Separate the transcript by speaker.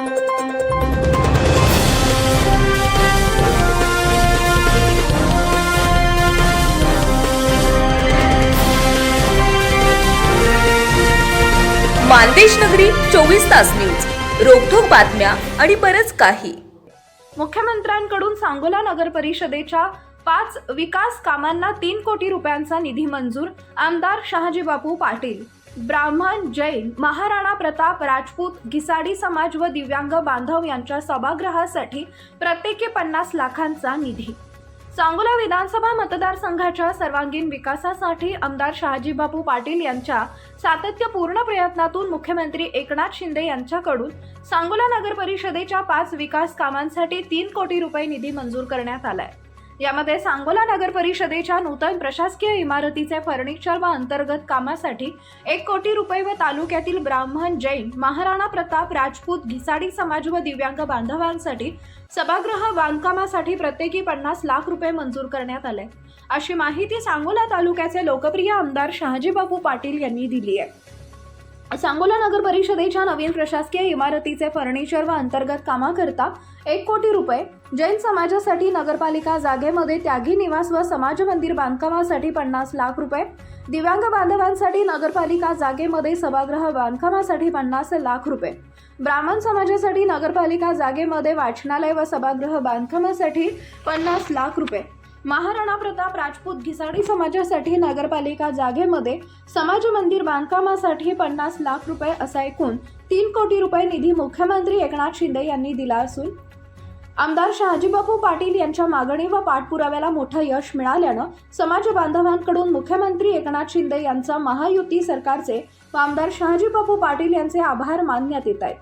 Speaker 1: मानदेश नगरी चोवीस तास न्यूज. रोखोक बातम्या आणि बरंच काही.
Speaker 2: मुख्यमंत्र्यांकडून सांगोला नगर परिषदेच्या पाच विकास कामांना तीन कोटी रुपयांचा निधी मंजूर आमदार शहाजी बापू पाटील. ब्राह्मण जैन महाराणा प्रताप राजपूत घिसाडी समाज व दिव्यांग बांधव यांच्या सभागृहासाठी प्रत्येकी पन्नास लाखांचा निधी. सांगोला विधानसभा मतदारसंघाच्या सर्वांगीण विकासासाठी आमदार शहाजीबापू पाटील यांच्या सातत्यपूर्ण प्रयत्नातून मुख्यमंत्री एकनाथ शिंदे यांच्याकडून सांगोला नगर परिषदेच्या पाच विकास कामांसाठी तीन कोटी रुपये निधी मंजूर करण्यात आलाय. यामध्ये सांगोला नगर परिषदेच्या नूतन प्रशासकीय इमारतीचे फर्निचर व अंतर्गत कामासाठी एक कोटी रुपये व तालुक्यातील ब्राह्मण जैन महाराणा प्रताप राजपूत घिसाडी समाज व दिव्यांग बांधवांसाठी सभागृह बांधकामासाठी प्रत्येकी पन्नास लाख रुपये मंजूर करण्यात आले. अशी माहिती सांगोला तालुक्याचे लोकप्रिय आमदार शहाजीबाबू पाटील यांनी दिली आहे. सांगोला नगर परिषदेच्या नवीन प्रशासकीय इमारतीचे फर्निचर व अंतर्गत कामाकरता एक कोटी रुपये जैन समाजासाठी नगरपालिका जागेमध्ये त्यागी निवास व समाज मंदिर बांधकामासाठी पन्नास लाख रुपये दिव्यांग बांधवांसाठी नगरपालिका जागेमध्ये सभागृह बांधकामासाठी पन्नास लाख रुपये ब्राह्मण समाजासाठी नगरपालिका जागेमध्ये वाचनालय व सभागृह बांधकामासाठी पन्नास लाख रुपये. महाराणा प्रताप राजपूत घिसाडी समाजासाठी नगरपालिका जागेमध्ये समाज मंदिर बांधकामासाठी पन्नास लाख रुपये असा एकूण तीन कोटी रुपये निधी मुख्यमंत्री एकनाथ शिंदे यांनी दिला असून आमदार शहाजीबापू पाटील यांच्या मागणी व पाठपुराव्याला मोठं यश मिळाल्यानं समाज बांधवांकडून मुख्यमंत्री एकनाथ शिंदे यांचा महायुती सरकारचे व आमदार शहाजीबापू पाटील यांचे आभार मानण्यात येत आहेत.